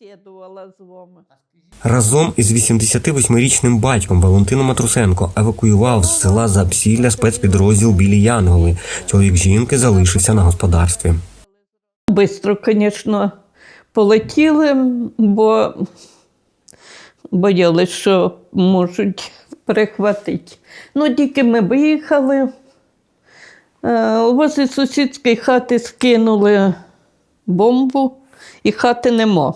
бесідувала з вами. Разом із 88-річним батьком Валентином Матрусенко евакуював з села Запсілля спецпідрозділ Білі Янголи. Чоловік жінки залишився на господарстві. Бистро, звісно, полетіли, бо боялись, що можуть перехватити. Ну, тільки ми виїхали. е, Возле сусідської хати скинули бомбу, і хати нема.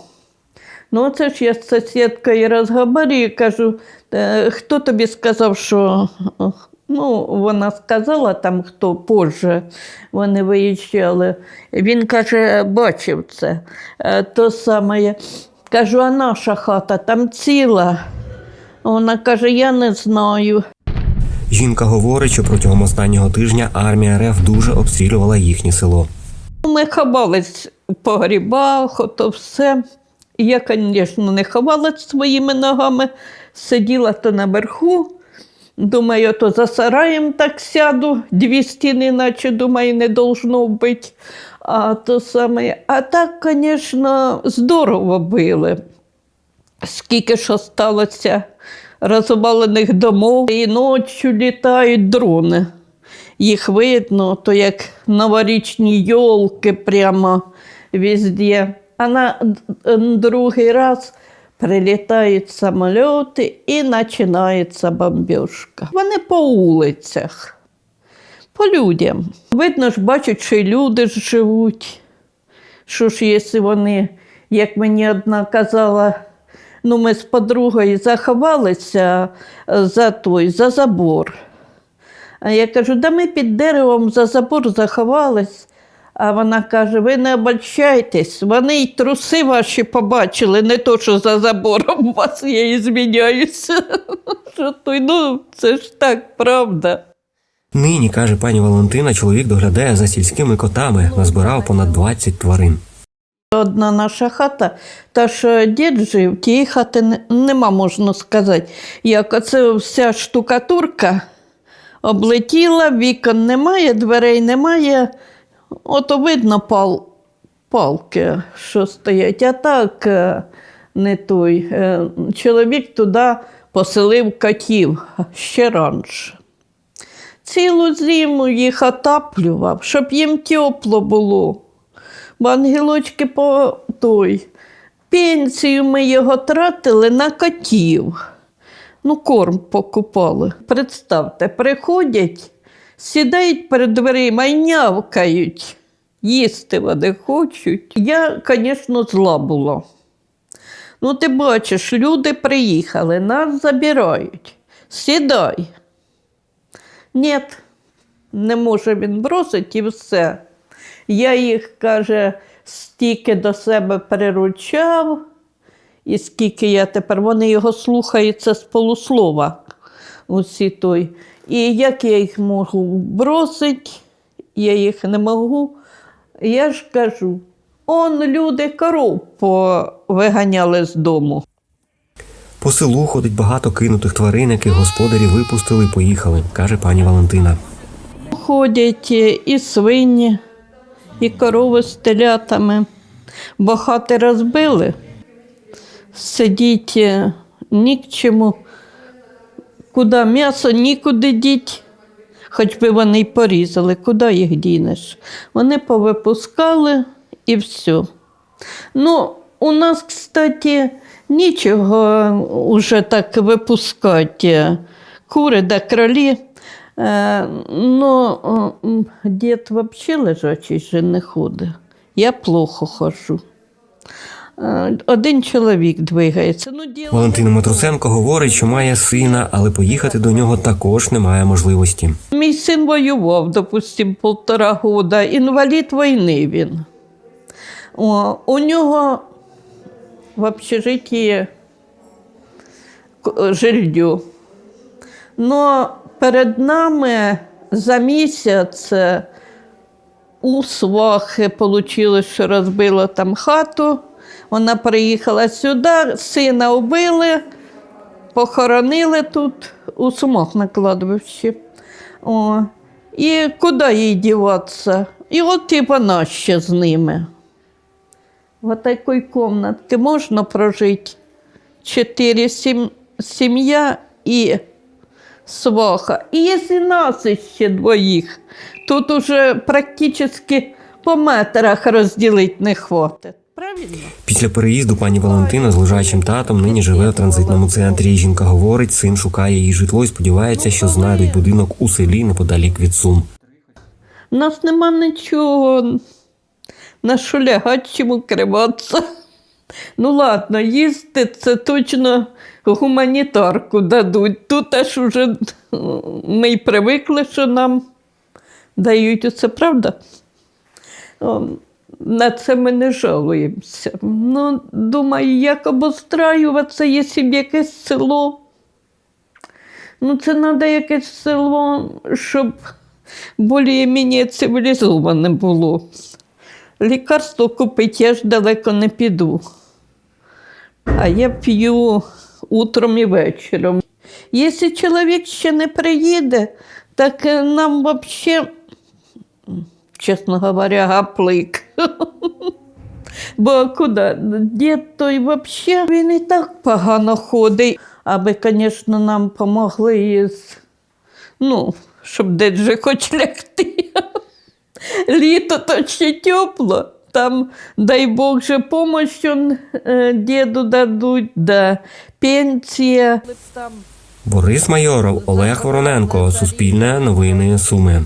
Ну, це ж я з сусідкою розговорюю, кажу, «Е, хто тобі сказав, що. Ну, вона сказала там, хто позже вони виїжджали. Він каже, бачив це. Е, То саме. Кажу, а наша хата там ціла. Вона каже, я не знаю. Жінка говорить, що протягом останнього тижня армія РФ дуже обстрілювала їхнє село. Ми ховались по грибах, ото все. Я, звісно, не ховалась своїми ногами, сиділа то наверху. Думаю, то за сараєм так сяду, дві стіни, наче думаю, не должно бути. А то саме. А так, звісно, здорово били. Скільки ж сталося розвалених домов, і ночі літають дрони. Їх видно, то як новорічні йолки прямо везде. А на другий раз прилітають самольоти і починається бомбіжка. Вони по вулицях, по людям. Видно ж, бачать, що й люди живуть. Що ж, якщо вони, як мені одна казала, ну ми з подругою заховалися е, за той, за забор. А я кажу, да ми під деревом за забор заховались. А вона каже: ви не обольщайтесь, вони й труси ваші побачили, не то, що за забором у вас я і зміняюся. Що той, ну, це ж так, правда. Нині, каже пані Валентина, чоловік доглядає за сільськими котами, назбирав понад 20 тварин. Одна наша хата, та що дід жив, тієї хати нема, можна сказати. Як оце вся штукатурка облетіла, вікон немає, дверей немає. Ото видно пал, палки, що стоять. А так е, не той. Е, Чоловік туди поселив котів ще раніше. Цілу зиму їх отаплював, щоб їм тепло було. Бо ангелочки по той. Пенсію ми його тратили на котів. Ну, корм покупали. Представте, приходять, сідають перед дверима і нявкають. Їсти вони хочуть. Я, звісно, зла була. Ну, ти бачиш, люди приїхали, нас забирають. Сідай. Ні, не може він бросити і все. Я їх, каже, стільки до себе приручав, і скільки я тепер, вони його слухаються з полуслова. Усі той. І як я їх можу бросити, я їх не можу. Я ж кажу, он люди коров повиганяли з дому. По селу ходить багато кинутих тварин, яких господарі випустили і поїхали, каже пані Валентина. Ходять і свині, і корови з телятами, бо хати розбили, сидіть ні к чому, куди м'ясо нікуди діть, хоч би вони й порізали, куди їх дінеш. Вони повипускали і все. Ну, у нас, кстати, нічого уже так випускати. Кури да кролі. Е, ну, дід взагалі лежачий же не ходить. Я плохо ходжу. Е, Один чоловік двигається. Ну, діло... Валентина Матрусенко говорить, що має сина, але поїхати до нього також немає можливості. Мій син воював, допустим, полтора года, інвалід війни він. О, у нього в общежитті жилье. Но перед нами за місяць у свахи вийшло, що розбило там хату. Вона приїхала сюди, сина вбили, похоронили тут у Сумах на кладбищі. О, і куди їй діватися? І от і вона ще з ними. в такой комнатке можно прожить. Четыре сем... семья и сваха. И если нас еще двоих, тут уже практически по метрах разделить не хватит. Правильно? Після переїзду пані Валентина з лежачим татом нині живе в транзитному центрі. Жінка говорить, син шукає її житло і сподівається, що знайдуть будинок у селі неподалік від Сум. У нас нема нічого. На що лягати, чим укриватися. Ну ладно, їсти це точно гуманітарку дадуть. Тут аж уже ми й привикли, що нам дають усе, правда? На це ми не жалуємося. Ну, думаю, як обостраюватися, якщо якесь село. Ну, це треба якесь село, щоб більш-менш цивілізоване було. Лікарство купити я ж далеко не піду. А я п'ю утром і вечором. Якщо чоловік ще не приїде, так е, нам взагалі, чесно говоря, гаплик. Бо куди? Дід той взагалі він і так погано ходить. Аби, звісно, нам помогли із, ну, щоб десь же хоч лягти. Літо то ще тепло. Там, дай Бог же помощь он, е, діду дадуть, да пенсія. Борис Майоров, Олег Вороненко, Суспільне новини Суми.